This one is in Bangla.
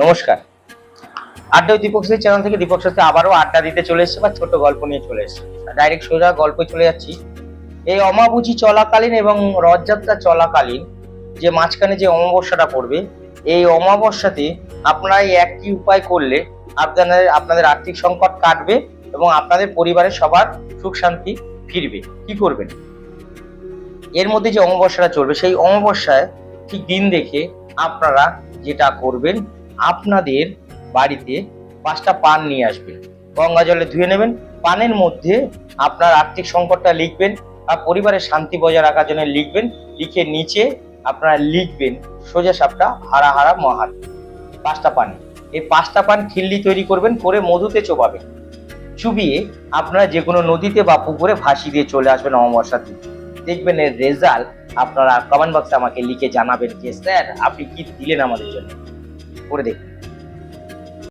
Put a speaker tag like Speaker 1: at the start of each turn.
Speaker 1: নমস্কার। আড্ডা দীপক সাথী চ্যানেল থেকে দীপক সাথে আবারও আড্ডা দিতে চলে এসেছে বা ছোট গল্প নিয়ে চলে এসেছে। ডাইরেক্ট সোজা গল্পে চলে যাচ্ছি। এই অমাবুঝি চলাকালীন এবং রথযাত্রা চলাকালীন যে মাঝখানে যে অমাবস্যাটা পড়বে, এই অমাবস্যাতে আপনারা একটি উপায় করলে আপনাদের আপনাদের আর্থিক সংকট কাটবে এবং আপনাদের পরিবারের সবার সুখ শান্তি ফিরবে। কি করবেন? এর মধ্যে যে অমাবস্যাটা চলবে, সেই অমাবস্যায় ঠিক দিন দেখে আপনারা যেটা করবেন আপনাদের বাড়িতে পাঁচটা পান নিয়ে আসবেন। গঙ্গা জলে ধুয়ে নেবেন। পানের মধ্যে আপনার আর্থিক সংকটটা লিখবেন আর পরিবারের শান্তি বজায় রাখার জন্য লিখবেন। লিখে নিচে আপনারা লিখবেন সোজা সাপটা হারা হারা মহান। পাঁচটা পান। এই পাঁচটা পান খিল্লি তৈরি করবেন, করে মধুতে চোবাবেন। চুবিয়ে আপনারা যে কোনো নদীতে বা পুকুরে ভাসি দিয়ে চলে আসবেন অমাবস্যার দিন। দেখবেন এর রেজাল্ট আপনারা কমেন্ট বক্সে আমাকে লিখে জানাবেন যে, স্যার, আপনি কি দিলেন আমাদের জন্য? করে দেখুন